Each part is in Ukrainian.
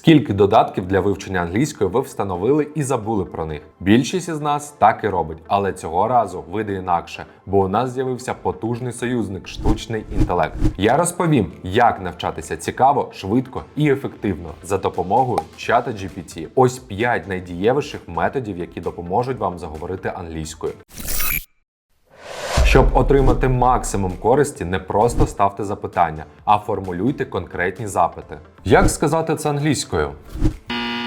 Скільки додатків для вивчення англійської ви встановили і забули про них? Більшість із нас так і робить, але цього разу вийде інакше, бо у нас з'явився потужний союзник штучний інтелект. Я розповім, як навчатися цікаво, швидко і ефективно за допомогою чата GPT. Ось 5 найдієвіших методів, які допоможуть вам заговорити англійською. Щоб отримати максимум користі, не просто ставте запитання, а формулюйте конкретні запити. Як сказати це англійською?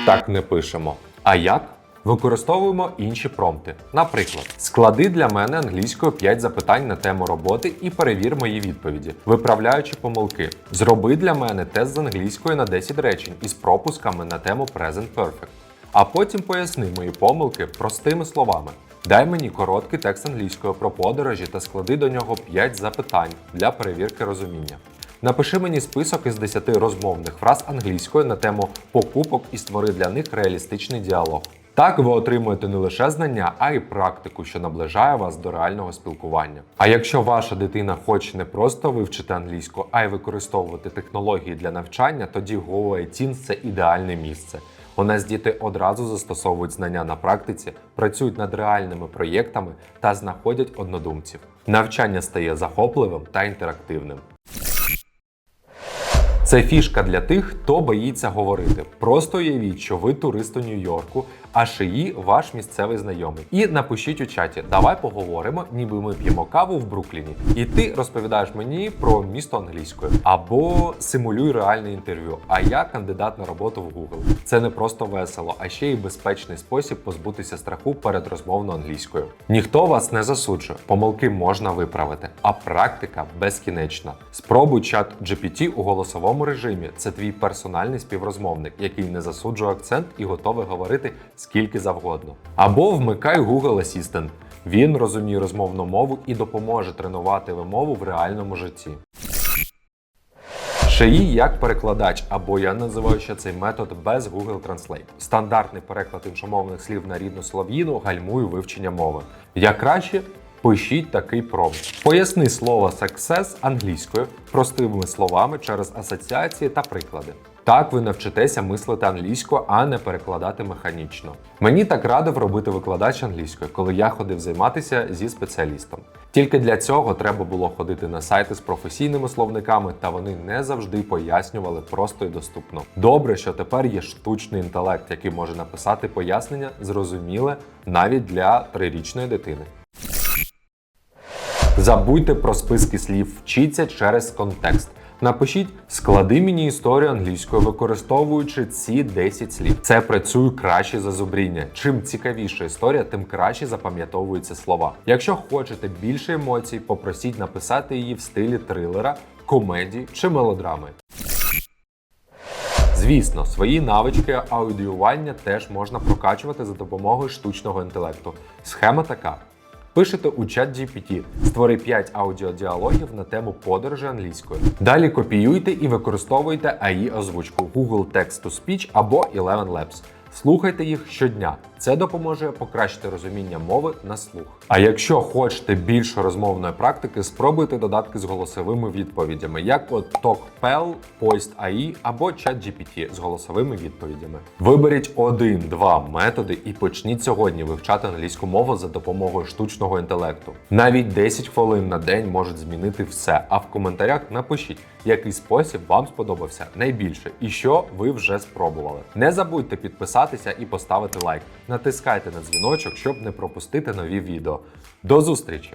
Так не пишемо. А як? Використовуємо інші промпти. Наприклад, склади для мене англійською 5 запитань на тему роботи і перевір мої відповіді, виправляючи помилки. Зроби для мене тест з англійської на 10 речень із пропусками на тему Present Perfect. А потім поясни мої помилки простими словами. Дай мені короткий текст англійською про подорожі та склади до нього 5 запитань для перевірки розуміння. Напиши мені список із 10 розмовних фраз англійською на тему покупок і створи для них реалістичний діалог. Так ви отримуєте не лише знання, а й практику, що наближає вас до реального спілкування. А якщо ваша дитина хоче не просто вивчити англійську, а й використовувати технології для навчання, тоді Go Teens – це ідеальне місце. У нас діти одразу застосовують знання на практиці, працюють над реальними проєктами та знаходять однодумців. Навчання стає захопливим та інтерактивним. Це фішка для тих, хто боїться говорити. Просто уявіть, що ви турист у Нью-Йорку, а шиї ваш місцевий знайомий. І напишіть у чаті: давай поговоримо, ніби ми п'ємо каву в Брукліні. І ти розповідаєш мені про місто англійською. Або симулюй реальне інтерв'ю. А я кандидат на роботу в Google. Це не просто весело, а ще й безпечний спосіб позбутися страху перед розмовною англійською. Ніхто вас не засуджує, помилки можна виправити, а практика безкінечна. Спробуй чат GPT у голосовому режимі. Це твій персональний співрозмовник, який не засуджує акцент і готовий говорити скільки завгодно. Або вмикай Google Assistant. Він розуміє розмовну мову і допоможе тренувати вимову в реальному житті. Шиї як перекладач, або я називаю ще цей метод без Google Translate. Стандартний переклад іншомовних слів на рідну слов'їну гальмує вивчення мови. Як краще, пишіть такий промпт. Поясни слово success англійською простими словами через асоціації та приклади. Так ви навчитеся мислити англійською, а не перекладати механічно. Мені так радив робити викладач англійської, коли я ходив займатися зі спеціалістом. Тільки для цього треба було ходити на сайти з професійними словниками, та вони не завжди пояснювали просто і доступно. Добре, що тепер є штучний інтелект, який може написати пояснення зрозуміле навіть для трирічної дитини. Забудьте про списки слів, вчіться через контекст. Напишіть склади мені історію англійською, використовуючи ці 10 слів. Це працює краще за зубріння. Чим цікавіша історія, тим краще запам'ятовуються слова. Якщо хочете більше емоцій, попросіть написати її в стилі трилера, комедії чи мелодрами. Звісно, свої навички аудіювання теж можна прокачувати за допомогою штучного інтелекту. Схема така. Пишете у чат GPT, створи 5 аудіодіалогів на тему подорожі англійською. Далі копіюйте і використовуйте AI озвучку Google Text to Speech або Eleven Labs. Слухайте їх щодня. Це допоможе покращити розуміння мови на слух. А якщо хочете більше розмовної практики, спробуйте додатки з голосовими відповідями, як от TalkPel, Poist.ai або ChatGPT з голосовими відповідями. Виберіть один-два методи і почніть сьогодні вивчати англійську мову за допомогою штучного інтелекту. Навіть 10 хвилин на день можуть змінити все. А в коментарях напишіть, який спосіб вам сподобався найбільше і що ви вже спробували. Не забудьте підписатися і поставити лайк. Натискайте на дзвіночок, щоб не пропустити нові відео. До зустрічі!